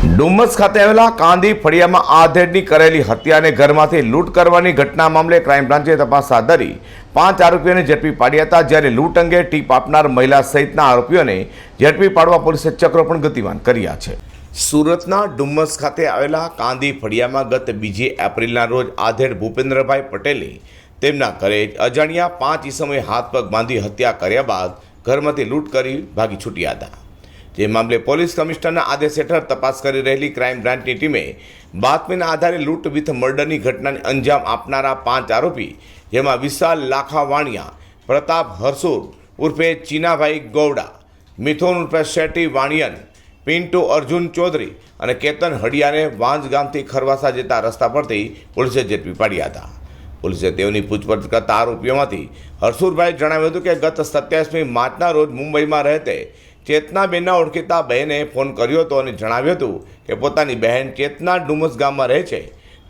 ડુમ્મસ ખાતે આવેલા કાંદી ફળિયામાં આધેડની કરેલી હત્યાને ઘરમાંથી લૂંટ કરવાની ઘટના મામલે ક્રાઇમ બ્રાન્ચે તપાસ હાથ ધરી. પાંચ આરોપીઓને ઝડપી પાડ્યા હતા, જ્યારે લૂંટ અંગે ટીપ આપનાર મહિલા સહિતના આરોપીઓને ઝડપી પાડવા પોલીસે ચક્રો પણ ગતિમાન કર્યા છે. સુરતના ડુમ્મસ ખાતે આવેલા કાંદી ફળિયામાં ગત બીજી એપ્રિલના રોજ આધેડ ભૂપેન્દ્રભાઈ પટેલે તેમના ઘરે જ અજાણ્યા પાંચ ઈસમોએ હાથ પગ બાંધી હત્યા કર્યા બાદ ઘરમાંથી લૂંટ કરી ભાગી છૂટ્યા હતા. જે મામલે પોલીસ કમિશનરના આદેશ હેઠળ તપાસ કરી રહેલી ક્રાઇમ બ્રાન્ચની ટીમે બાતમીના આધારે લૂંટ વિથ મર્ડરની ઘટનાને અંજામ આપનારા પાંચ આરોપી, જેમાં વિશાલ લાખા વાણિયા પ્રતાપ હરસુર, ઉર્ફે ચીનાભાઈ ગૌડા મિથુન ઉર્ફે શેટ્ટી વાણિયન, પિન્ટુ અર્જુન ચૌધરી અને કેતન હડિયાને વાંજ ગામથી ખરવાસા જતા રસ્તા પરથી પોલીસે ઝડપી પાડ્યા હતા. પોલીસે તેઓની પૂછપરછ કરતા આરોપીઓમાંથી હરસુરભાઈ જણાવ્યું હતું કે ગત સત્યાવીસમી માર્ચના રોજ મુંબઈમાં રહેતે ચેતનાબેનના ઓળખીતા બહેને ફોન કર્યો હતો અને જણાવ્યું હતું કે પોતાની બહેન ચેતના ડુમસ ગામમાં રહે છે.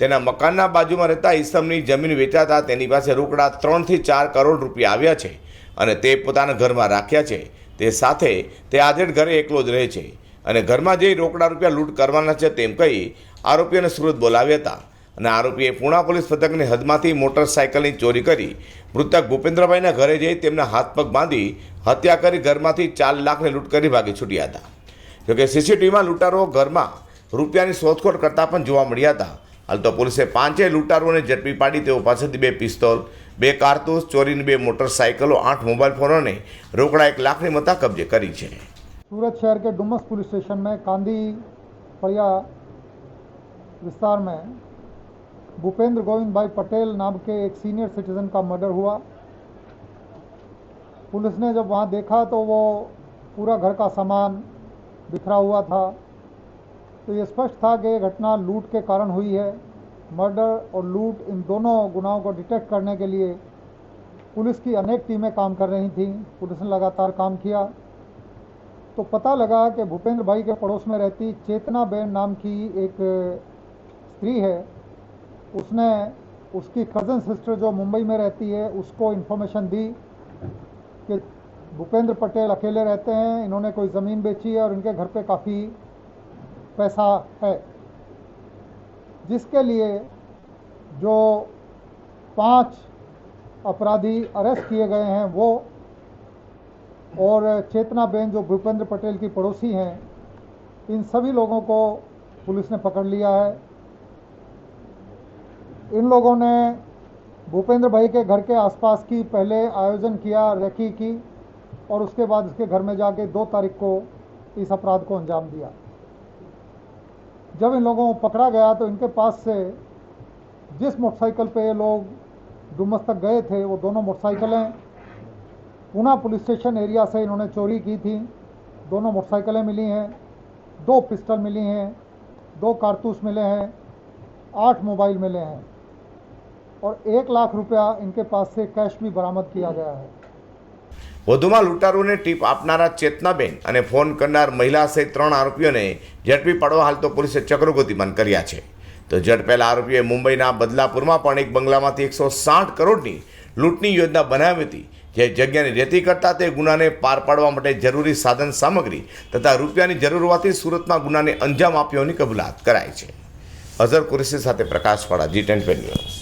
તેના મકાનના બાજુમાં રહેતા ઈસમની જમીન વેચાતા તેની પાસે રોકડા ત્રણથી ચાર કરોડ રૂપિયા આવ્યા છે અને તે પોતાના ઘરમાં રાખ્યા છે. તે સાથે તે આધેડ ઘરે એકલો જ રહે છે અને ઘરમાં જઈ રોકડા રૂપિયા લૂંટ કરવાના છે તેમ કહી આરોપીઓને સુરત બોલાવ્યા હતા. અને આરોપીએ પૂણા પોલીસ મથકની હદમાંથી મોટરસાયકલની ચોરી કરી મૃતક ભૂપેન્દ્રભાઈના ઘરે જઈ તેમના હાથ પગ બાંધી હત્યા કરી ઘરમાંથી ચાર લાખને લૂંટ કરી ભાગી છૂટ્યા હતા જોકે સીસીટીવીમાં લૂંટારો ઘરમાં રૂપિયાની શોધખોળ કરતા પણ જોવા મળ્યા હતા હાલ તો પોલીસે પાંચેય લૂંટારોને ઝડપી પાડી તેઓ પાસેથી બે પિસ્તોલ બે કારતૂસ ચોરીની બે મોટરસાયકલો આઠ મોબાઈલ ફોન અને રોકડા એક લાખની મતા કબજે કરી છે सूरत शहर के डुमस पुलिस स्टेशन में कांदी फड़िया विस्तार में भूपेंद्र गोविंद भाई पटेल नाम के एक सीनियर सिटीजन का मर्डर हुआ। पुलिस ने जब वहाँ देखा तो वो पूरा घर का सामान बिखरा हुआ था। तो ये स्पष्ट था कि ये घटना लूट के कारण हुई है। मर्डर और लूट इन दोनों गुनाहों को डिटेक्ट करने के लिए पुलिस की अनेक टीमें काम कर रही थीं। पुलिस ने लगातार काम किया। तो पता लगा कि भूपेंद्र भाई के पड़ोस में रहती चेतना बेन नाम की एक स्त्री है। उसने उसकी कज़न सिस्टर जो मुंबई में रहती है, उसको इन्फॉर्मेशन दी कि भूपेंद्र पटेल अकेले रहते हैं, इन्होंने कोई ज़मीन बेची है और इनके घर पे काफ़ी पैसा है। जिसके लिए जो पाँच अपराधी अरेस्ट किए गए हैं वो, और चेतना बेन जो भूपेंद्र पटेल की पड़ोसी हैं, इन सभी लोगों को पुलिस ने पकड़ लिया है। इन लोगों ने भूपेंद्र भाई के घर के आसपास की पहले आयोजन किया रेकी की और उसके बाद उसके घर में जाके दो तारीख को इस अपराध को अंजाम दिया। जब इन लोगों को पकड़ा गया तो इनके पास से जिस मोटरसाइकिल पे ये लोग डुमस तक गए थे, वो दोनों मोटरसाइकिलें पूना पुलिस स्टेशन एरिया से इन्होंने चोरी की थी। दोनों मोटरसाइकिलें मिली हैं, दो पिस्टल मिली हैं, दो कारतूस मिले हैं, आठ मोबाइल मिले हैं। और एक लाख रुपया इनके पास से कैश भी बरामद किया गया है વધુમાં લૂંટારોને ટીપ આપનારા ચેતનાબેન અને ફોન કરનાર મહિલા સહિત ત્રણ આરોપીઓને ઝડપી પાડવા હાલ તો પોલીસે ચક્રો ગતિમાન કર્યા છે તો ઝડપેલા આરોપીએ મુંબઈના બદલાપુરમાં પણ એક બંગલામાંથી એકસો સાઠ કરોડની લૂંટની યોજના બનાવી હતી જે જગ્યાની રેતી કરતા તે ગુનાને પાર પાડવા માટે જરૂરી સાધન સામગ્રી તથા રૂપિયાની જરૂર હોવાથી સુરતમાં ગુનાને અંજામ આપ્યોની કબૂલાત કરાઈ છે અઝર કુરેશી સાથે પ્રકાશવાળા જી ટેન ન્યૂઝ